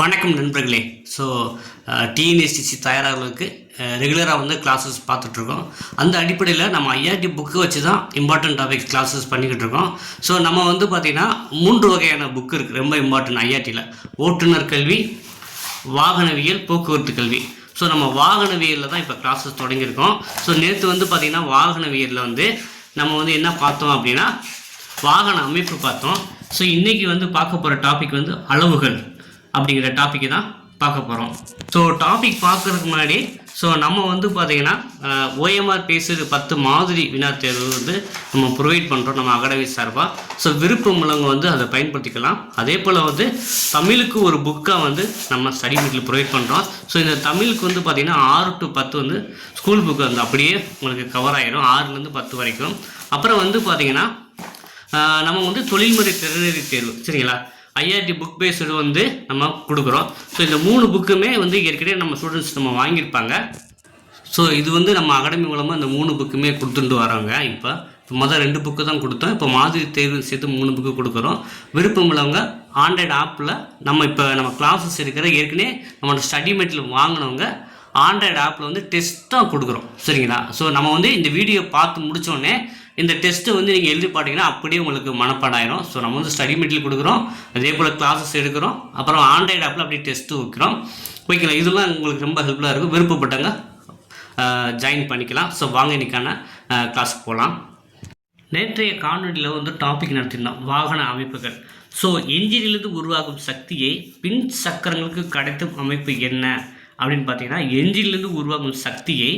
வணக்கம் நண்பர்களே. So TNSTC தயாராகிறதுக்கு ரெகுலராக வந்து கிளாஸஸ் பார்த்துட்ருக்கோம். அந்த அடிப்படையில் நம்ம ஐஆர்டி புக்கு வச்சு தான் இம்பார்ட்டன்ட் டாபிக்ஸ் கிளாஸஸ் பண்ணிக்கிட்டு இருக்கோம் ஸோ நம்ம வந்து பார்த்திங்கன்னா மூன்று வகையான புக்கு இருக்குது ரொம்ப இம்பார்ட்டன்ட் ஐஆர்டியில் ஓட்டுநர் கல்வி வாகனவியல் போக்குவரத்து கல்வி. ஸோ நம்ம வாகனவியலில் தான் இப்போ கிளாஸஸ் தொடங்கியிருக்கோம். ஸோ நேற்று வந்து பார்த்திங்கன்னா வாகனவியலில் வந்து நம்ம வந்து என்ன பார்த்தோம் அப்படின்னா வாகன அமைப்பு பார்த்தோம். ஸோ இன்றைக்கி வந்து பார்க்க போகிற டாபிக் வந்து அளவுகள். அப்படிங்கிற டாப்பிக்கு தான் பார்க்க போகிறோம் ஸோ டாபிக் பார்க்குறதுக்கு முன்னாடி ஸோ நம்ம வந்து பார்த்திங்கன்னா ஓஎம்ஆர் பேசுறது பத்து மாதிரி வினா தேர்வு வந்து நம்ம ப்ரொவைட் பண்ணுறோம் நம்ம அகாடமி சார்பாக ஸோ விருப்பம் உள்ளவங்க வந்து அதை பயன்படுத்திக்கலாம். அதே போல் வந்து தமிழுக்கு ஒரு புக்காக வந்து நம்ம ஸ்டடி மெட்டீரியல் ப்ரொவைட் பண்ணுறோம் ஸோ இந்த தமிழுக்கு வந்து பார்த்திங்கன்னா ஆறு டு பத்து வந்து ஸ்கூல் புக்கு வந்து அப்படியே உங்களுக்கு கவர் ஆகிடும் ஆறுலேருந்து பத்து வரைக்கும். அப்புறம் வந்து பார்த்திங்கன்னா நம்ம வந்து தொழில்முறை திறனறி தேர்வு சரிங்களா? ஐஆர்டி புக் பேஸ்டு வந்து நம்ம கொடுக்குறோம். ஸோ இந்த மூணு புக்குமே வந்து ஏற்கனவே நம்ம ஸ்டூடெண்ட்ஸ் நம்ம வாங்கியிருப்பாங்க. ஸோ இது வந்து நம்ம அகாடமி மூலமாக இந்த மூணு புக்குமே கொடுத்துட்டு வரோங்க இப்போ இப்போ மொதல் ரெண்டு புக்கு தான் கொடுத்தோம். இப்போ மாதிரி தேர்வு சேர்த்து மூணு புக்கு கொடுக்குறோம். விருப்பம் உள்ளவங்க ஆண்ட்ராய்டு ஆப்பில் நம்ம இப்போ நம்ம கிளாஸஸ் இருக்கிற ஏற்கனவே நம்மளோட ஸ்டடி மெட்டீரியல் வாங்கினவங்க ஆண்ட்ராய்டு ஆப்பில் வந்து டெஸ்ட் தான் கொடுக்குறோம். சரிங்களா? ஸோ நம்ம வந்து இந்த வீடியோ பார்த்து முடித்தோடனே இந்த டெஸ்ட்டு வந்து நீங்கள் எழுதி பாட்டிங்கன்னா அப்படியே உங்களுக்கு மனப்பாடம் ஆயிரும் ஸோ நம்ம வந்து ஸ்டடி மெட்டீரியல் கொடுக்குறோம். அதே போல் கிளாஸஸ் எடுக்கிறோம். அப்புறம் ஆண்ட்ராய்டு ஆப்பில் அப்படியே டெஸ்ட்டு வைக்கிறோம். ஓகேங்களா இதெல்லாம் உங்களுக்கு ரொம்ப ஹெல்ப்ஃபுல்லாக இருக்கும். விருப்பப்பட்டவங்க ஜாயின் பண்ணிக்கலாம். ஸோ வாங்க இன்னைக்கான கிளாஸுக்கு போகலாம் நேற்றைய காணொலியில் வந்து டாபிக் நடத்தியிருந்தோம். வாகன அமைப்புகள். ஸோ என்ஜினிலிருந்து உருவாகும் சக்தியை பின் சக்கரங்களுக்கு கடத்தும் அமைப்பு என்ன? அப்படின்னு பார்த்தீங்கன்னா என்ஜின்லேருந்து உருவாகும் சக்தியை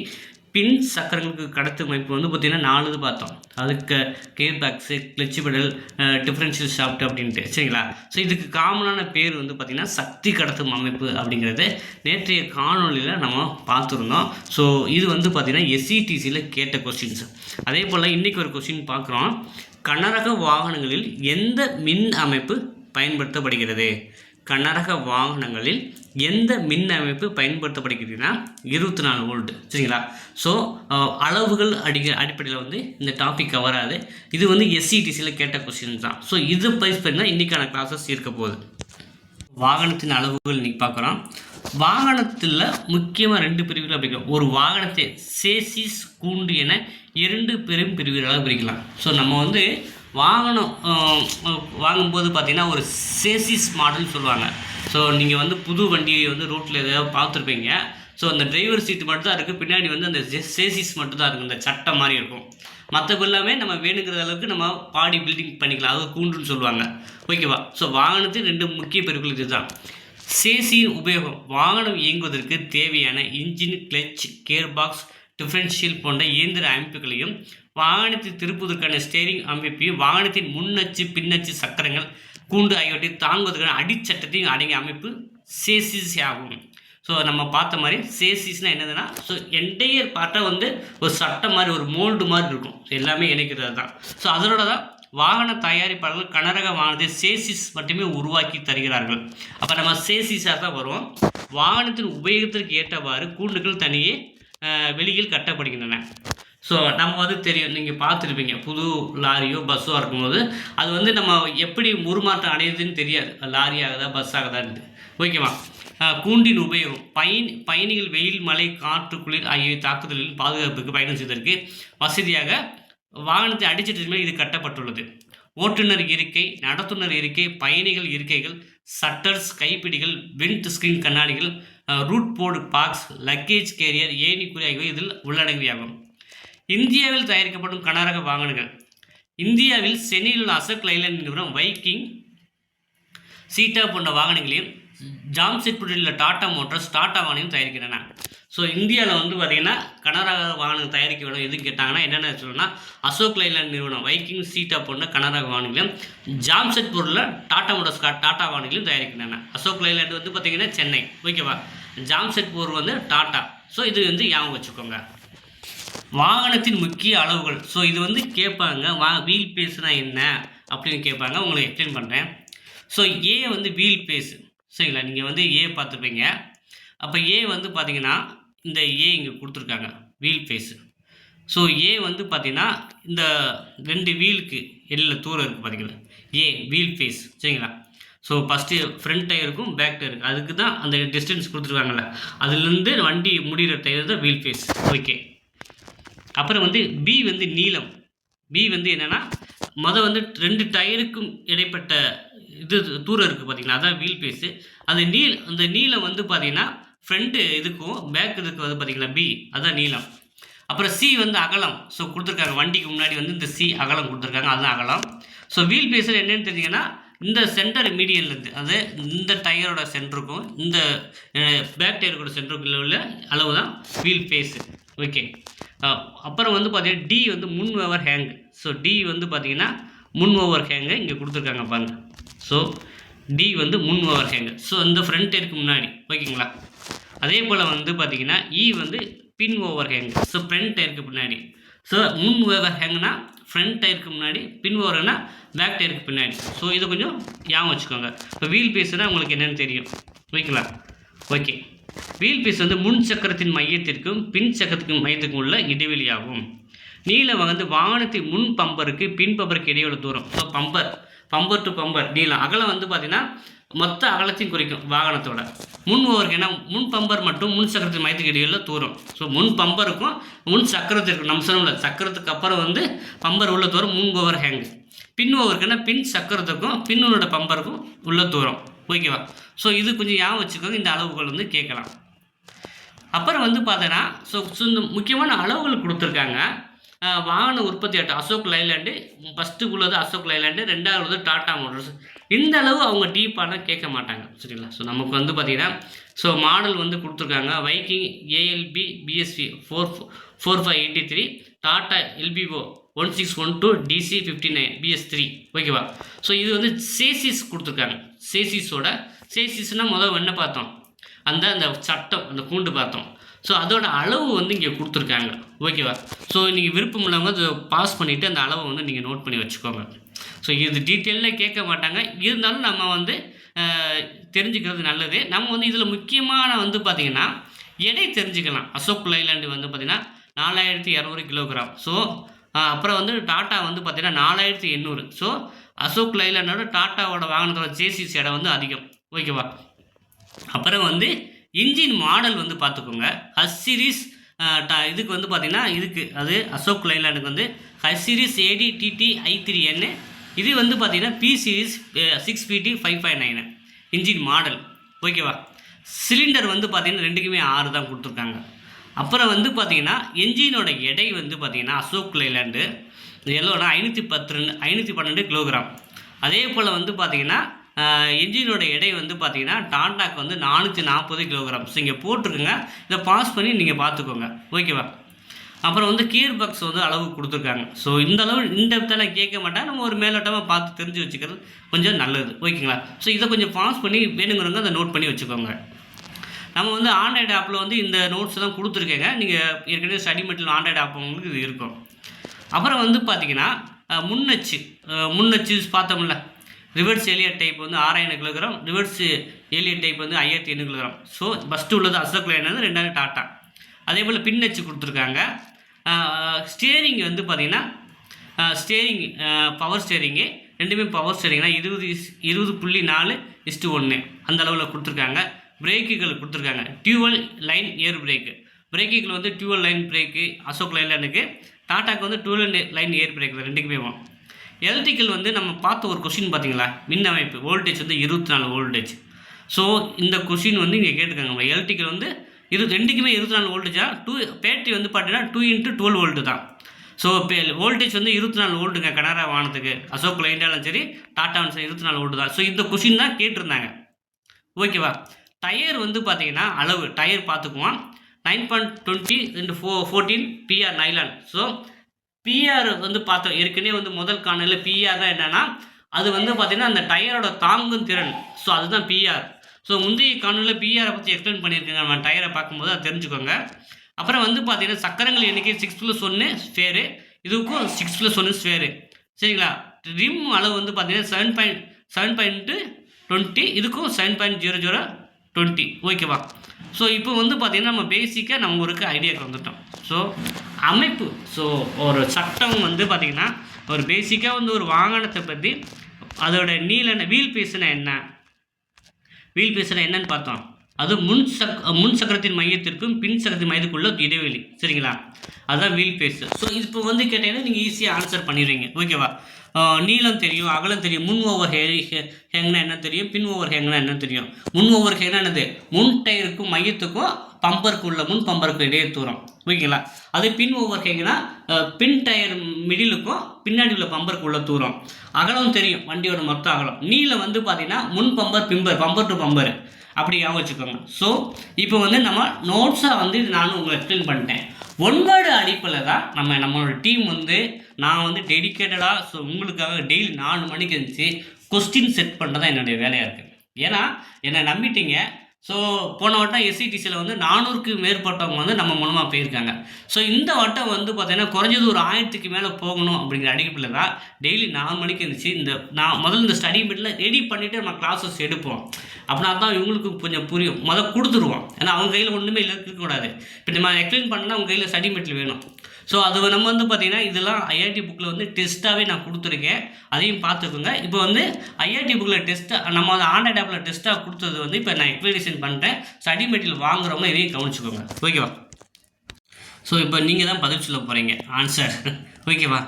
பின் சக்கரங்களுக்கு கடத்தும் அமைப்பு வந்து பார்த்திங்கன்னா நாலு பார்த்தோம். அதுக்கு gear box clutch pedal differential shaft அப்படின்ட்டு சரிங்களா? ஸோ இதுக்கு காமனான பேர் வந்து பார்த்திங்கன்னா சக்தி கடத்தும் அமைப்பு அப்படிங்கிறது நேற்றைய காணொலியில் நம்ம பார்த்துருந்தோம். ஸோ இது வந்து பார்த்திங்கன்னா எஸ்சிடிசியில் கேட்ட கொஸ்டின்ஸ் அதே போல் இன்றைக்கி ஒரு கொஸ்டின் பார்க்குறோம். கனரக வாகனங்களில் எந்த மின் அமைப்பு பயன்படுத்தப்படுகிறது? கனரக வாகனங்களில் எந்த மின் அமைப்பு பயன்படுத்தப்படுகிறதுனா இருபத்தி நாலு வோல்ட். சரிங்களா? ஸோ அளவுகள் அடி அடிப்படையில் வந்து இந்த டாபிக் கவராது இது வந்து எஸ்சிடிசியில் கேட்ட கொஸ்டின் தான். ஸோ இது பைஸ் பண்ணி தான் இன்றைக்கான கிளாஸஸ் இருக்க போகுது. வாகனத்தின் அளவுகள் இன்றைக்கி பார்க்குறோம். வாகனத்தில் முக்கியமாக ரெண்டு பிரிவுகள் பிரிக்கலாம் ஒரு வாகனத்தை சேசிஸ் கூண்டு என இரண்டு பெரும் பிரிவுகளாக பிரிக்கலாம். ஸோ நம்ம வந்து வாகனம் வாங்கும்போது பார்த்திங்கன்னா ஒரு சேசிஸ் மாடல்னு சொல்லுவாங்க. ஸோ நீங்கள் வந்து புது வண்டியை வந்து ரோட்டில் எதாவது பார்த்துருப்பீங்க. ஸோ அந்த டிரைவர் சீட்டு மட்டும் தான் இருக்குது பின்னாடி வந்து அந்த சேசிஸ் மட்டும் தான் இருக்குது இந்த சட்டை மாதிரி இருக்கும். மற்றபடி எல்லாமே நம்ம வேணுங்கிற அளவுக்கு நம்ம பாடி பில்டிங் பண்ணிக்கலாம். அதாவது கூண்டுன்னு சொல்லுவாங்க. ஓகேவா ஸோ வாகனத்தின் ரெண்டு முக்கிய பெருக்கள் இதுதான். சேசியின் உபயோகம். வாகனம் இயங்குவதற்கு தேவையான engine clutch gear box differential போன்ற இயந்திர அமைப்புகளையும் வாகனத்தை திருப்புவதற்கான ஸ்டேரிங் அமைப்பையும் வாகனத்தின் முன்னச்சு பின்னச்சு சக்கரங்கள் கூண்டு ஆகியவற்றை தாங்குவதற்கான அடிச்சட்டத்தையும் அடங்கிய அமைப்பு சேசிஸ் ஆகும். ஸோ நம்ம பார்த்த மாதிரி சேசிஸ்னால் என்னதுன்னா ஸோ என்டையர் பார்ட்டாக வந்து ஒரு சட்டை மாதிரி ஒரு மோல்டு மாதிரி இருக்கும். எல்லாமே இணைக்கிறது தான் ஸோ அதனோட தான் வாகன தயாரிப்பாளர்கள் கனரக வாகனத்தை சேசிஸ் மட்டுமே உருவாக்கி தருகிறார்கள். அப்போ நம்ம சேசிஸாக தான் வருவோம். வாகனத்தின் உபயோகத்திற்கு ஏற்றவாறு கூண்டுகள் தனியே வெளியில் கட்டப்படுகின்றன. ஸோ நம்ம வந்து தெரியும் நீங்கள் பார்த்துருப்பீங்க புது லாரியோ பஸ்ஸோ இருக்கும்போது அது வந்து நம்ம எப்படி உருமாற்றம் அடையுதுன்னு தெரியாது. லாரி ஆகுதா பஸ் ஆகுதான்ட்டு ஓகேவா கூண்டின் உபயோகம். பயணி பயணிகள் வெயில் மழை காற்று குளிர் ஆகிய தாக்குதலில் பாதுகாப்புக்கு பயணம் செய்வதற்கு வசதியாக வாகனத்தை அடிச்சிட்டு மேல் இது கட்டப்பட்டுள்ளது. ஓட்டுநர் இருக்கை நடத்துனர் இருக்கை பயணிகள் இருக்கைகள் சட்டர்ஸ் கைப்பிடிகள் விண்ட் ஸ்கிரீன் கண்ணாடிகள் route board box luggage carrier ஏணிக்குறி ஆகியவை இதில் உள்ளடங்கியாகும் இந்தியாவில் தயாரிக்கப்படும் கனரக வாகனங்கள். இந்தியாவில் சென்னையில் உள்ள அசோக் லைலண்ட் நிறுவனம் வைக்கிங் சீட்டா போன்ற வாகனங்களையும் ஜாம்செட்பூரில் உள்ள டாடா மோட்டார்ஸ் டாடா வாகனம் தயாரிக்கின்றன. ஸோ இந்தியாவில் வந்து பார்த்திங்கன்னா கனரக வாகனம் தயாரிக்க வேணும் எதுன்னு கேட்டாங்கன்னா என்னென்ன சொல்லணும்னா அசோக் லைலாண்ட் நிறுவனம் வைக்கிங் சீட்டா போன்ற கனரக வாகனங்களையும் ஜாம்செட்பூரில் டாடா மோட்டார்ஸ் கா- டாடா வாகனங்களையும் தயாரிக்கின்றன. அசோக் லைலாண்ட் வந்து பார்த்திங்கன்னா சென்னை. ஓகேவா? ஜாம்செட்பூர் வந்து டாடா. ஸோ இது வந்து ஞாபகம் வச்சுக்கோங்க. வாகனத்தின் முக்கிய அளவுகள். ஸோ இது வந்து கேட்பாங்க வா வீல் பேஸ்னா என்ன? அப்படின்னு கேட்பாங்க. உங்களுக்கு எக்ஸ்பிளைன் பண்ணுறேன் ஸோ ஏ வந்து வீல் பேஸ் சரிங்களா? நீங்கள் வந்து ஏ பார்த்துருப்பீங்க அப்போ ஏ வந்து பார்த்தீங்கன்னா இந்த ஏ இங்கே கொடுத்துருக்காங்க வீல் பேஸு ஸோ ஏ வந்து பார்த்தீங்கன்னா இந்த ரெண்டு வீலுக்கு எல்ல தூரம் இருக்குது பார்த்தீங்களா ஏ வீல் ஃபேஸ் சரிங்களா? ஸோ ஃபஸ்ட்டு ஃப்ரண்ட் டயருக்கும் பேக் டயருக்கு அதுக்கு தான் அந்த டிஸ்டன்ஸ் கொடுத்துருக்காங்கல்ல. அதுலேருந்து வண்டி முடிகிற டயர் தான் வீல் ஃபேஸ் ஓகே அப்புறம் வந்து பி வந்து நீளம். பி வந்து என்னென்னா மொதல் வந்து ரெண்டு டயருக்கும் இடைப்பட்ட இது தூரம் இருக்குது பார்த்தீங்கன்னா அதான் வீல் பேஸு அந்த நீள் அந்த நீளம் வந்து பார்த்தீங்கன்னா ஃப்ரண்ட்டு இதுக்கும் பேக் இதுக்கு வந்து பார்த்தீங்கன்னா பி அதான் நீளம். அப்புறம் சி வந்து அகலம். ஸோ கொடுத்துருக்காங்க வண்டிக்கு முன்னாடி வந்து இந்த சி அகலம் கொடுத்துருக்காங்க அதுதான் அகலம். ஸோ வீல் பேஸில் என்னென்னு தெரிஞ்சிங்கன்னா இந்த சென்டர் மீடியன்லேருந்து அது இந்த டயரோட சென்டருக்கும் இந்த பேக் டயரோட சென்டருக்குள்ள உள்ள அளவு தான் வீல் பேஸு ஓகே அப்புறம் வந்து பார்த்தீங்கன்னா டி வந்து முன் ஓவர் ஹேங் ஸோ டி வந்து பார்த்தீங்கன்னா முன் ஓவர் ஹேங்கு இங்கே கொடுத்துருக்காங்க பாருங்க. ஸோ டி வந்து முன் ஓவர் ஹேங்கு ஸோ இந்த ஃப்ரண்ட் இருக்கு முன்னாடி. ஓகேங்களா அதே போல் வந்து பார்த்தீங்கன்னா இ e வந்து பின் ஓவர் ஹேங் ஸோ ஃப்ரண்ட் டயருக்கு பின்னாடி. ஸோ முன் ஓவர் ஹேங்னா ஃப்ரண்ட் டயருக்கு முன்னாடி பின் ஓவர்னா பேக் டயருக்கு பின்னாடி. ஸோ இதை கொஞ்சம் ஞாபகம் வச்சுக்கோங்க. இப்போ வீல் பேஸுனா உங்களுக்கு என்னென்னு தெரியும். ஓகேங்களா ஓகே வீல் பீஸ் வந்து முன் சக்கரத்தின் மையத்திற்கும் பின் சக்கரத்துக்கும் மையத்திற்கும் உள்ள இடைவெளியாகும். நீளம் வந்து வாகனத்தின் முன் பம்பருக்கு பின் பம்பருக்கு இடையுள்ள தூரம். So bumper. Bumper to bumper. நீளம். அகலம் வந்து பார்த்திங்கன்னா மொத்த அகலத்தையும் குறிக்கும் வாகனத்தோட. முன் ஓவருக்கு ஏன்னா முன் பம்பர் மற்றும் முன் சக்கரத்தின் மையத்துக்கு இடையில தூரம். ஸோ முன் பம்பருக்கும் முன் சக்கரத்திற்கும் நம்ம சொல்ல சக்கரத்துக்கு அப்புறம் வந்து பம்பர் உள்ள தூரம் முன் ஓவர் ஹேங் பின் ஓவருக்குன்னா பின் சக்கரத்துக்கும் பின்னோட பம்பருக்கும் உள்ள தூரம். ஓகேவா ஸோ இது கொஞ்சம் ஞாபகம் வச்சுக்கோங்க. இந்த அளவுகள் வந்து கேட்கலாம். அப்புறம் வந்து பார்த்தோன்னா ஸோ இந்த முக்கியமான அளவுகள் கொடுத்துருக்காங்க. வாகன உற்பத்தி ஆட்டம் அசோக் லைலாண்டு ஃபஸ்ட்டுக்குள்ளது அசோக் லைலாண்டு ரெண்டாவது டாட்டா மோட்டர்ஸ். இந்த அளவு அவங்க டீப்பான கேட்க மாட்டாங்க. சரிங்களா? ஸோ நமக்கு வந்து பார்த்திங்கன்னா ஸோ மாடல் வந்து கொடுத்துருக்காங்க. Viking ALP BSV four four five eighty three Tata LPO one six one two TC fifty nine BS three ஓகேவா ஸோ இது வந்து சேசிஸ் கொடுத்துருக்காங்க. சேசிஸோட சேசிஸ்னால் முதல் என்ன பார்த்தோம். அந்த அந்த சட்டம் அந்த கூண்டு பார்த்தோம். ஸோ அதோட அளவு வந்து இங்கே கொடுத்துருக்காங்க. ஓகேவா? ஸோ நீங்கள் விருப்பம் உள்ளவங்க அதை பாஸ் பண்ணிவிட்டு அந்த அளவை வந்து நீங்கள் நோட் பண்ணி வச்சுக்கோங்க. ஸோ இது டீட்டெயிலில் கேட்க மாட்டாங்க. இருந்தாலும் நம்ம வந்து தெரிஞ்சுக்கிறது நல்லது. நம்ம வந்து இதில் முக்கியமான வந்து பார்த்திங்கன்னா எடை தெரிஞ்சுக்கலாம். அசோக் லைலாண்டு வந்து பார்த்திங்கன்னா நாலாயிரத்தி இரநூறு கிலோகிராம். ஸோ அப்புறம் வந்து டாட்டா வந்து பார்த்திங்கன்னா நாலாயிரத்தி எண்ணூறு. ஸோ அசோக் லைலாண்டோட டாட்டாவோட வாகனத்தோட ஜேசிஸ் இடம் வந்து அதிகம். ஓகேவா? அப்புறம் வந்து இன்ஜின் மாடல் வந்து பார்த்துக்கோங்க. ஹஸ் சீரிஸ் இதுக்கு வந்து பார்த்திங்கன்னா இதுக்கு அது அசோக் லைலாண்டுக்கு வந்து H series AT DT I three என்னு இது வந்து பார்த்திங்கன்னா B series six BT five five nine engine model. ஓகேவா? சிலிண்டர் வந்து பார்த்திங்கன்னா ரெண்டுக்குமே ஆறு தான் கொடுத்துருக்காங்க. அப்புறம் வந்து பார்த்தீங்கன்னா என்ஜினோட எடை வந்து பார்த்திங்கன்னா அசோக் லைலாண்டு. எவ்வளோனா ஐநூற்றி பத்து ரெண்டு ஐநூற்றி பன்னெண்டு கிலோகிராம் அதே போல் வந்து பார்த்தீங்கன்னா என்ஜினோட எடை வந்து பார்த்தீங்கன்னா டாண்டாக்கு வந்து நானூற்றி நாற்பது கிலோகிராம் ஸோ இங்கே போட்டிருக்குங்க இதை பாஸ் பண்ணி நீங்கள் பார்த்துக்கோங்க ஓகேவா அப்புறம் வந்து கீர் பாக்ஸ் வந்து அளவு கொடுத்துருக்காங்க. ஸோ இந்த அளவு இந்த இடத்துல கேட்க மாட்டேன் நம்ம ஒரு மேலோட்டமாக பார்த்து தெரிஞ்சு வச்சுக்கிறது கொஞ்சம் நல்லது. ஓகேங்களா ஸோ இதை கொஞ்சம் பாஸ் பண்ணி வேணுங்கிறவங்க அதை நோட் பண்ணி வச்சுக்கோங்க. நம்ம வந்து ஆண்ட்ராய்டு ஆப்பில் வந்து இந்த நோட்ஸ் தான் கொடுத்துருக்கேங்க. நீங்கள் ஏற்கனவே ஸ்டடி மெட்டீரியல் ஆண்ட்ராய்டு ஆப் உங்களுக்கு இது இருக்கும். அப்புறம் வந்து பார்த்தீங்கன்னா முன்னச்சு முன்னச்சு பார்த்தோம்ல. ரிவர்ஸ் எலியட் டைப் வந்து ஆறாயிரம் கிலோகிராம் ரிவர்ஸ் எலியட் டைப் வந்து ஐயாயிரத்தி எண்ணூறு கிலோகிராம். ஸோ ஃபஸ்ட்டு உள்ளது அசோக் லைன் ரெண்டாயிரம் டாட்டா. அதே போல் பின்னச்சு கொடுத்துருக்காங்க. ஸ்டேரிங் வந்து பார்த்தீங்கன்னா ஸ்டேரிங் பவர் ஸ்டேரிங்கு ரெண்டுமே பவர் ஸ்டேரிங்னா இருபது இஸ் இருபது புள்ளி நாலு இஸ்ட்டு ஒன்று அந்த அளவில் கொடுத்துருக்காங்க. பிரேக்குகள் கொடுத்துருக்காங்க. டியூவல் லைன் ஏர் பிரேக்கு பிரேக்குகள் வந்து டியூவல் லைன் பிரேக்கு அசோக் லைலானுக்கு டாட்டாக்கு வந்து டூ லைன் ஏர் பிரேக் ரெண்டுக்குமே வரும் எலக்ட்ரிக்கல் வந்து நம்ம பார்த்த ஒரு கொஷின் பார்த்தீங்களா? மின் அமைப்பு. வோல்டேஜ் வந்து இருபத்தி நாலு வோல்டேஜ் ஸோ இந்த கொஷின் வந்து இங்கே கேட்டுக்கோங்க எலக்ட்ரிக்கல் வந்து இரு ரெண்டுக்குமே இருபத்தி நாலு வோல்டேஜா டூ பேட்டரி வந்து பார்த்தீங்கன்னா டூ இன்ட்டு டுவெல் வோல்ட்டு தான். ஸோ இப்போ வோல்டேஜ் வந்து இருபத்தி நாலு வோல்ட்டுங்க கனரா வானத்துக்கு. அசோக் லைண்டாலும் சரி டாட்டாவும் சரி இருபத்தி நாலு வோல்ட்டு தான். ஸோ இந்த கொஷின் தான் கேட்டிருந்தாங்க. ஓகேவா டயர் வந்து பார்த்தீங்கன்னா அளவு. டயர் பார்த்துக்குவோம். நைன் பாயிண்ட் டுவெண்ட்டி ரெண்டு four fourteen PR nylon so PR வந்து பார்த்தோம். ஏற்கனவே வந்து முதல் காணல பிஆர் தான் என்னென்னா அது வந்து பார்த்தீங்கன்னா அந்த டயரோட தாங்கும் திறன். ஸோ அதுதான் பிஆர் ஸோ முந்தைய காணொலியில் பிஆரை பற்றி எக்ஸ்பிளைன் பண்ணியிருக்கேங்க. நம்ம டயரை பார்க்கும்போது அதை தெரிஞ்சுக்கோங்க. அப்புறம் வந்து பார்த்தீங்கன்னா சக்கரங்கள் எண்ணிக்கை சிக்ஸ் ப்ளஸ் ஒன்று ஸ்வேரு இதுக்கும் சிக்ஸ் ப்ளஸ் ஒன்று ஸ்வேரு சரிங்களா? ரிம் அளவு வந்து பார்த்தீங்கன்னா seven point seven point twenty இதுக்கும் seven point zero zero twenty ஓகேவா ஸோ இப்போ வந்து பார்த்திங்கன்னா நம்ம பேசிக்காக நம்ம ஒரு ஐடியாவுக்கு வந்துட்டோம். ஸோ அமைப்பு. ஸோ ஒரு சட்டம் வந்து பார்த்திங்கன்னா ஒரு பேசிக்காக வந்து ஒரு வாகனத்தை பற்றி அதோட நீள வீல் பேசுனா என்ன? வீல் பேசுனா என்னன்னு பார்த்தோம். அது முன் சக் முன் சக்கரத்தின் மையத்திற்கும் பின் சக்கரத்தின் மையத்துக்குள்ள இடைவெளி. சரிங்களா? அதுதான் வீல் பேஸ். ஸோ இப்போ வந்து கேட்டீங்கன்னா நீங்கள் ஈஸியாக ஆன்சர் பண்ணிடுவீங்க. ஓகேவா நீளம் தெரியும் அகலம் தெரியும் முன் ஓவர் ஹே ஹேங்னா என்ன தெரியும் பின் ஓவர் ஹேங்னா என்ன தெரியும்? முன் ஓவர் ஹேங்னா என்னது? முன் டயருக்கும் மையத்துக்கும் பம்பருக்கு உள்ள முன் பம்பருக்கு இடையே தூரம். ஓகேங்களா அது பின் ஓவர் ஹேங்னா பின் டயர் மிடிலுக்கும் பின்னாடி உள்ள பம்பருக்கு உள்ள தூரம். அகலம் தெரியும் வண்டியோட மொத்த அகலம். நீல வந்து பார்த்தீங்கன்னா முன் bumper bumper bumper to bumper. அப்படி ஞாபகம் வச்சுக்கோங்க. ஸோ இப்போ வந்து நம்ம நோட்ஸாக வந்து இது நானும் உங்களை எக்ஸ்பிளைன் பண்ணிட்டேன். ஒன் அடிப்பில் தான் நம்ம நம்மளோட டீம் வந்து நான் வந்து டெடிக்கேட்டடாக ஸோ உங்களுக்காக டெய்லி நாலு மணிக்கு இருந்துச்சு கொஸ்டின் செட் பண்ணுறது தான் என்னுடைய வேலையாக இருக்குது ஏன்னா என்னை நம்பிட்டீங்க. ஸோ போன வட்டம் எஸ்சிடிசியில் வந்து நானூறுக்கு மேற்பட்டவங்க வந்து நம்ம மூலமாக போயிருக்காங்க. ஸோ இந்த வட்டம் வந்து பார்த்தீங்கன்னா குறைஞ்சது ஒரு ஆயிரத்துக்கு மேலே போகணும் அப்படிங்கிற அடிப்படையில் தான் டெய்லி நாலு மணிக்கு இருந்துச்சு இந்த நான் முதல்ல இந்த ஸ்டடி மீட்டில் ரெடி பண்ணிவிட்டு நம்ம கிளாஸஸ் எடுப்போம். அப்படின்னா தான் இவங்களுக்கு கொஞ்சம் புரியும். முதல் கொடுத்துருவோம். ஏன்னா அவங்க கையில் ஒன்றுமே இல்லை இருக்கக்கூடாது. இப்போ நம்ம எக்ஸ்பிளைன் பண்ணால் அவங்க கையில் ஸ்டடி மீட்டில் வேணும். ஸோ அது நம்ம வந்து பார்த்திங்கன்னா இதெல்லாம் ஐஆர்டி புக்கில் வந்து டெஸ்ட்டாகவே நான் கொடுத்துருக்கேன். அதையும் பார்த்துக்கோங்க. இப்போ வந்து ஐஆர்டி புக்கில் டெஸ்ட்டாக நம்ம வந்து ஆண்ட்ராய்ட் ஆப்பில் டெஸ்ட்டாக கொடுத்தது வந்து இப்போ நான் எக்ஸ்பிளேஷன் பண்ணிட்டேன். ஸ்டடி மெட்டீரியல் வாங்குறவங்க இதையும் கவனிச்சுக்கோங்க. ஓகேவா ஸோ இப்போ நீங்கள் தான் பதில் சொல்ல போகிறீங்க ஆன்சர் ஓகேவா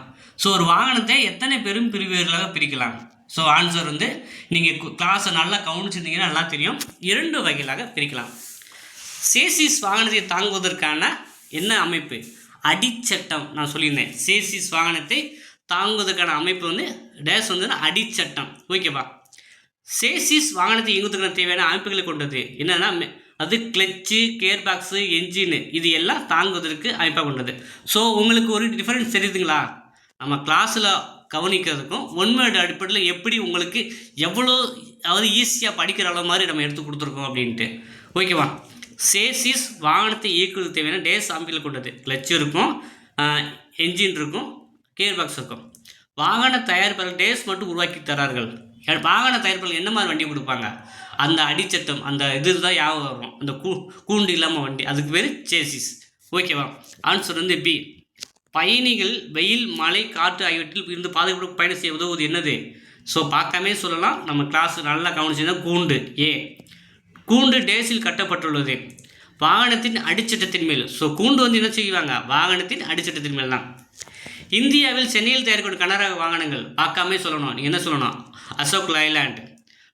ஸோ ஒரு வாகனத்தை எத்தனை பெரும் பிரிவுகளாக பிரிக்கலாம்? ஸோ ஆன்சர் வந்து நீங்கள் கிளாஸை நல்லா கவனிச்சிருந்தீங்கன்னா நல்லா தெரியும். இரண்டு வகைகளாக பிரிக்கலாம். சேசிஸ் வாகனத்தை தாங்குவதற்கான என்ன அமைப்பு? அடிச்சட்டம் நான் சொல்லியிருந்தேன். சேசிஸ் வாகனத்தை தாங்குவதற்கான அமைப்பு வந்து டேஸ் வந்து அடிச்சட்டம். ஓகேவா சேசிஸ் வாகனத்தை இயங்குவதற்கான தேவையான அமைப்புகளை கொண்டது என்னென்னா அது கிளச்சு கேர் பாக்ஸு என்ஜின் இது எல்லாம் தாங்குவதற்கு அமைப்பாக கொண்டது. ஸோ உங்களுக்கு ஒரு டிஃபரன்ஸ் தெரியுதுங்களா? நம்ம கிளாஸில் கவனிக்கிறதுக்கும் ஒன்வேர்டு அடிப்படையில் எப்படி உங்களுக்கு எவ்வளோ அதாவது ஈஸியாக படிக்கிற அளவு மாதிரி நம்ம எடுத்து கொடுத்துருக்கோம் அப்படின்ட்டு. ஓகேவா சேசிஸ் வாகனத்தை இயக்குவது தேவையான டேஸ் சாம்பிள் கொண்டது. கிளச் இருக்கும் என்ஜின் இருக்கும் கேர் பாக்ஸ் இருக்கும். வாகன தயாரிப்பாளர் டேஸ் மட்டும் உருவாக்கி தரார்கள் வாகன தயாரிப்பாளர் என்ன மாதிரி வண்டி கொடுப்பாங்க? அந்த அடிச்சட்டம் அந்த இது தான் ஞாபகம் வரும். அந்த கூ கூண்டு இல்லாமல் வண்டி. அதுக்கு பேர் சேசிஸ். ஓகேவா ஆன்சர் வந்து பி பயணிகள் வெயில் மழை காற்று ஆகியவற்றில் இருந்து பாதுகாப்பு பயணம் செய்ய உதவுவது என்னது? ஸோ பார்க்காமே சொல்லலாம். நம்ம கிளாஸ் நல்லா கவனிச்சுன்னா கூண்டு ஏ கூண்டு டேஸில் கட்டப்பட்டுள்ளது. வாகனத்தின் அடிச்சட்டத்தின் மேல். ஸோ கூண்டு வந்து என்ன செய்வாங்க? வாகனத்தின் அடிச்சட்டத்தின் மேல் தான். இந்தியாவில் சென்னையில் தயாரிக்கப்படும் கனரக வாகனங்கள் பார்க்காமே சொல்லணும். நீங்கள் என்ன சொல்லணும்? அசோக் லைலாண்ட்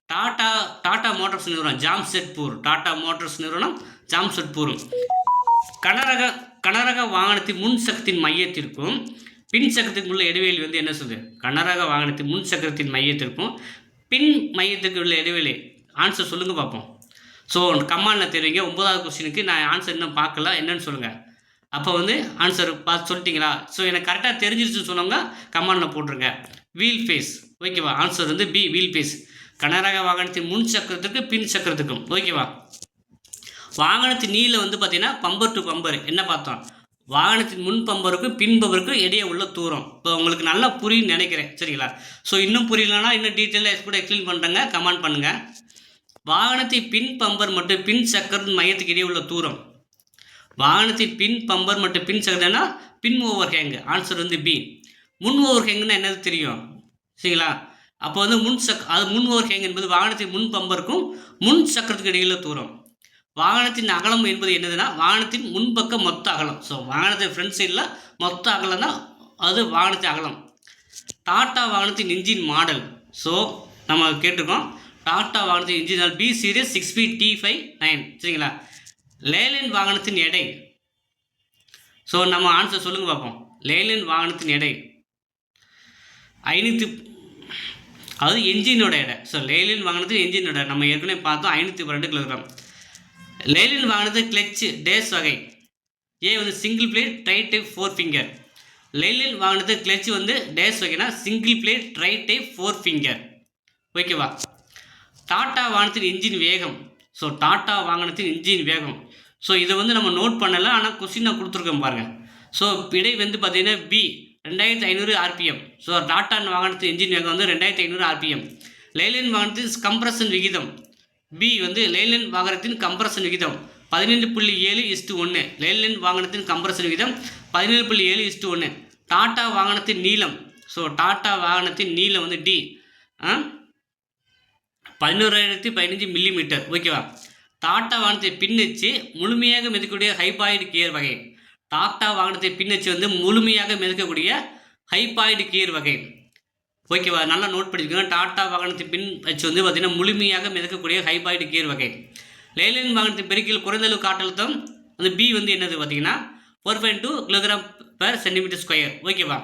டாடா டாடா மோட்டார்ஸ் நிறுவனம் ஜாம்செட்பூர் டாடா மோட்டார்ஸ் நிறுவனம் ஜாம்செட்பூரும் கனரக கனரக வாகனத்தின் முன் சக்கரத்தின் மையத்திற்கும் பின் சக்கரத்துக்கு உள்ள இடைவெளி வந்து என்ன சொல்லுது? கனரக வாகனத்தின் முன் சக்கரத்தின் மையத்திற்கும் பின் மையத்திற்கு உள்ள இடைவெளி. ஆன்சர் சொல்லுங்கள் பார்ப்போம் ஸோ கமாண்டில் தெரிவிங்க ஒன்பதாவது கொஸ்டினுக்கு நான் ஆன்சர் இன்னும் பார்க்கல. என்னன்னு சொல்லுங்கள் அப்போ வந்து ஆன்சர் பார்த்து சொல்லிட்டீங்களா? ஸோ எனக்கு கரெக்டாக தெரிஞ்சிருச்சுன்னு சொன்னவங்க கமாண்டில் போட்டிருங்க. வீல் ஃபேஸ் ஓகேவா ஆன்சர் வந்து பி வீல் ஃபேஸ் கனரக வாகனத்தின் முன் சக்கரத்துக்கு பின் சக்கரத்துக்கும். ஓகேவா வாகனத்தின் நீளம் வந்து பார்த்தீங்கன்னா பம்பர் டு பம்பர். என்ன பார்த்தோம்? வாகனத்தின் முன் பம்பருக்கும் பின் பம்பருக்கும் இடையே உள்ள தூரம். இப்போ உங்களுக்கு நல்லா புரியும்னு நினைக்கிறேன். சரிங்களா? ஸோ இன்னும் புரியலன்னா இன்னும் டீட்டெயிலாக கூட எக்ஸ்பிளைன் பண்ணுறேங்க கமெண்ட் பண்ணுங்கள் வாகனத்தின் பின் பம்பர் மற்றும் பின் சக்கர மையத்துக்கு இடையே உள்ள தூரம். வாகனத்தின் பின் பம்பர் மற்றும் பின் சக்கரம்னா பின் ஓவர் ஹேங் ஆன்சர் வந்து பி முன் ஓவர் ஹேங்னா என்னது தெரியும்? சரிங்களா? அப்போ வந்து முன் சக் அது முன் ஓவர் ஹேங் என்பது வாகனத்தின் முன் பம்பருக்கும் முன் சக்கரத்துக்கு இடையில தூரம். வாகனத்தின் அகலம் என்பது என்னதுன்னா வாகனத்தின் முன்பக்க மொத்த அகலம். ஸோ வாகனத்தை ஃப்ரண்ட் சைடில் மொத்த அகலம்னா அது வாகனத்தின் அகலம். டாட்டா வாகனத்தின் இன்ஜின் மாடல் ஸோ நம்ம கேட்டிருக்கோம். டாட்டா வாகனத்தின் engine B series six B T five nine சரிங்களா? லேலின் வாகனத்தின் எடை. ஸோ நம்ம ஆன்சர் சொல்லுங்க பார்ப்போம். லேலின் வாகனத்தின் எடை. ஐநூற்றி அதாவது என்ஜினோட எடை. ஸோ லேலின் வாகனத்தின் என்ஜினோட நம்ம ஏற்கனவே பார்த்தோம் ஐநூற்றி பன்னெண்டு கிலோகிராம் லேலின் வாகனத்து கிளச்சு டேஸ் வகை. ஏ வந்து single plate dry type four finger லேலின் வாங்கினது கிளச்சு வந்து டேஸ் வகைனா single plate dry type four finger ஓகேவா டாட்டா வாகனத்தின் இன்ஜின் வேகம். ஸோ டாட்டா வாகனத்தின் இன்ஜின் வேகம். ஸோ இதை வந்து நம்ம நோட் பண்ணலை ஆனால் கொஸ்டின் நான் கொடுத்துருக்கேன் பாருங்கள் ஸோ விடை வந்து பார்த்தீங்கன்னா பி ரெண்டாயிரத்தி ஐநூறு ஆர்பிஎம் ஸோ டாட்டான் வாகனத்தின் இன்ஜின் வேகம் வந்து ரெண்டாயிரத்தி ஐநூறு ஆர்பிஎம் லைலின் வாகனத்தின் கம்ப்ரஷன் விகிதம். பி வந்து லைலின் வாகனத்தின் கம்ப்ரஷன் விகிதம். பதினேழு புள்ளி ஏழு இஸ்டு ஒன்று லைலின் வாகனத்தின் கம்ப்ரஷன் விகிதம். பதினேழு புள்ளி ஏழு இஸ்டு ஒன்று டாட்டா வாகனத்தின் நீளம். ஸோ டாட்டா வாகனத்தின் நீளம் வந்து டி பதினோராயிரத்தி பதினஞ்சு மில்லிமீட்டர் ஓகேவா டாட்டா வாகனத்தை பின்னச்சு முழுமையாக மிதக்கக்கூடிய ஹைபாய்டு கியர் வகை. டாட்டா வாகனத்தை பின்னச்சு வந்து முழுமையாக மிதக்கக்கூடிய ஹைபாய்டு கியர் வகை. ஓகேவா நல்லா நோட் பண்ணிக்கோங்க. டாட்டா வாகனத்தை பின் வச்சு வந்து பார்த்திங்கன்னா முழுமையாக மிதக்கக்கூடிய ஹைபாய்டு கியர் வகை. லேலின் வாகனத்தின் பெருக்கில் குறைந்தளவு காற்றழுத்தம் அந்த பி வந்து என்னது பார்த்தீங்கன்னா four point two kilogram per centimetre square ஓகேவா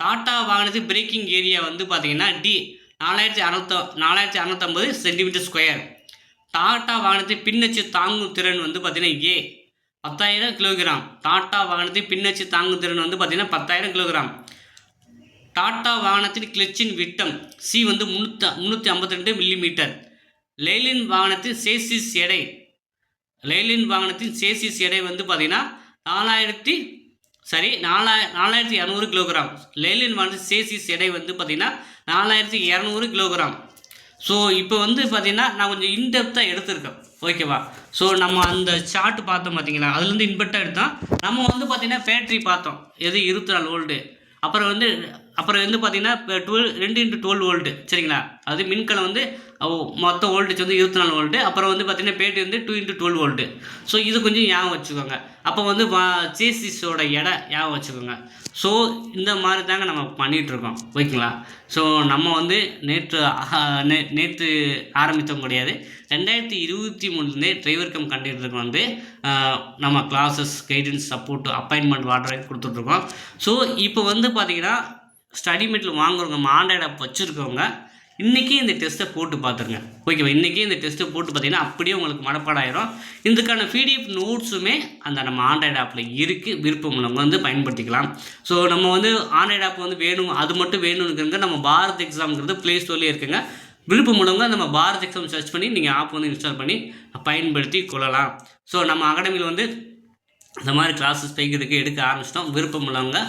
டாட்டா வாகனத்தின் பிரேக்கிங் ஏரியா வந்து பார்த்தீங்கன்னா டி நாலாயிரத்தி அறநூத்த நாலாயிரத்தி அறநூற்றம்பது சென்டிமீட்டர் ஸ்கொயர். டாட்டா வாகனத்தை பின்னச்சு தாங்கும் திறன் வந்து பார்த்தீங்கன்னா ஏ. பத்தாயிரம் கிலோகிராம். டாட்டா வாகனத்தின் பின்னச்சு தாங்கும் திறன் வந்து பார்த்தீங்கன்னா பத்தாயிரம் கிலோகிராம். டாட்டா வாகனத்தின் கிளச்சின் விட்டம் சி வந்து முந்நூற்றி முந்நூற்றி ஐம்பத்தி ரெண்டு மில்லிமீட்டர் லெய்லின் வாகனத்தின் சேசிஸ் எடை. லெய்லின் வாகனத்தின் சேசிஸ் எடை வந்து பார்த்தீங்கன்னா நாலாயிரத்தி சரி நாலாய நாலாயிரத்தி இரநூறு கிலோகிராம். லெலின் வந்து சேசிஸ் எடை வந்து பார்த்திங்கன்னா நாலாயிரத்தி இரநூறு கிலோகிராம். ஸோ இப்போ வந்து பார்த்திங்கன்னா நான் கொஞ்சம் இன்டெப்த்தாக எடுத்திருக்கேன். ஓகேவா ஸோ நம்ம அந்த சார்ட் பார்த்தோம் பார்த்தீங்களா அதுலேருந்து இன்பெக்டாக எடுத்தோம். நம்ம வந்து பார்த்திங்கன்னா ஃபேக்ட்ரி பார்த்தோம். எது இருபத்தி நாலு ஓல்டு அப்புறம் வந்து அப்புறம் வந்து பார்த்திங்கன்னா இப்போ டுவெல் ரெண்டு இன்ட்டு டுவெல் ஓல்டு சரிங்களா? அது மின்கலம் வந்து மொத்த வோல்டேஜ் வந்து இருபத்தி நாலு வோல்ட்டு அப்புறம் வந்து பார்த்திங்கன்னா பேட்டரி வந்து two into twelve volt so இது கொஞ்சம் ஞாபகம் வச்சுக்கோங்க. அப்போ வந்து சேசிஸோட எடை ஞாபகம் வச்சுக்கோங்க. ஸோ இந்த மாதிரி தாங்க நம்ம பண்ணிகிட்ருக்கோம் ஓகேங்களா? ஸோ நம்ம வந்து நேற்று நே நேற்று ஆரம்பித்தோம் கிடையாது. ரெண்டாயிரத்தி இருபத்தி மூணுலேருந்தே டிரைவர் கம் கண்டக்டருக்கு வந்து நம்ம classes guidance support appointment water கொடுத்துட்ருக்கோம். ஸோ இப்போ வந்து பார்த்திங்கன்னா ஸ்டடி மெட்டில் வாங்குறவங்க மாண்டாட வச்சுருக்கவங்க இன்றைக்கி இந்த டெஸ்ட்டை போட்டு பார்த்துருங்க. ஓகேவா இன்றைக்கி இந்த டெஸ்ட்டை போட்டு பார்த்தீங்கன்னா அப்படியே உங்களுக்கு மனப்பாடாயிரும். இதுக்கான பிடிஎஃப் நோட்ஸுமே அந்த நம்ம ஆண்ட்ராய்டு ஆப்பில் இருக்குது விருப்பம் உள்ளவங்க வந்து பயன்படுத்திக்கலாம். ஸோ நம்ம வந்து ஆண்ட்ராய்டு ஆப் வந்து வேணும் அது மட்டும் வேணும்னுங்கிறங்க நம்ம பாரத் எக்ஸாம்ங்கிறது ப்ளே ஸ்டோர்லேயே இருக்குங்க. விருப்பம் உள்ளவங்க நம்ம பாரத் எக்ஸாம் சர்ச் பண்ணி நீங்கள் ஆப் வந்து இன்ஸ்டால் பண்ணி பயன்படுத்தி கொள்ளலாம். ஸோ நம்ம அகாடமியில் வந்து இந்த மாதிரி கிளாஸஸ் வைக்கிறதுக்கு எடுக்க ஆரம்பிச்சிட்டோம். விருப்பம் உள்ளவங்க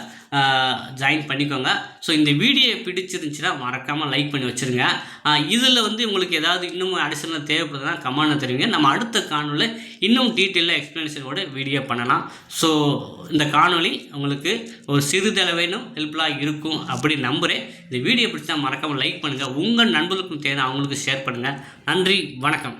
ஜாயின் பண்ணிக்கோங்க. ஸோ இந்த வீடியோ பிடிச்சிருந்துச்சுன்னா மறக்காமல் லைக் பண்ணி வச்சுருங்க. இதில் வந்து உங்களுக்கு ஏதாவது இன்னும் அடிஷனலாக தேவைப்படுதுன்னா கமெண்ட் தெரிவிங்க. நம்ம அடுத்த காணொலியில் இன்னும் டீட்டெயிலாக எக்ஸ்ப்ளனேஷனோட வீடியோ பண்ணலாம். ஸோ இந்த காணொலி உங்களுக்கு ஒரு சிறிதளவேனும் ஹெல்ப்ஃபுல்லாக இருக்கும் அப்படி நம்புகிறேன் இந்த வீடியோ பிடிச்சா மறக்காமல் லைக் பண்ணுங்கள் உங்கள் நண்பர்களுக்கும் தேவை அவங்களுக்கு ஷேர் பண்ணுங்கள் நன்றி வணக்கம்.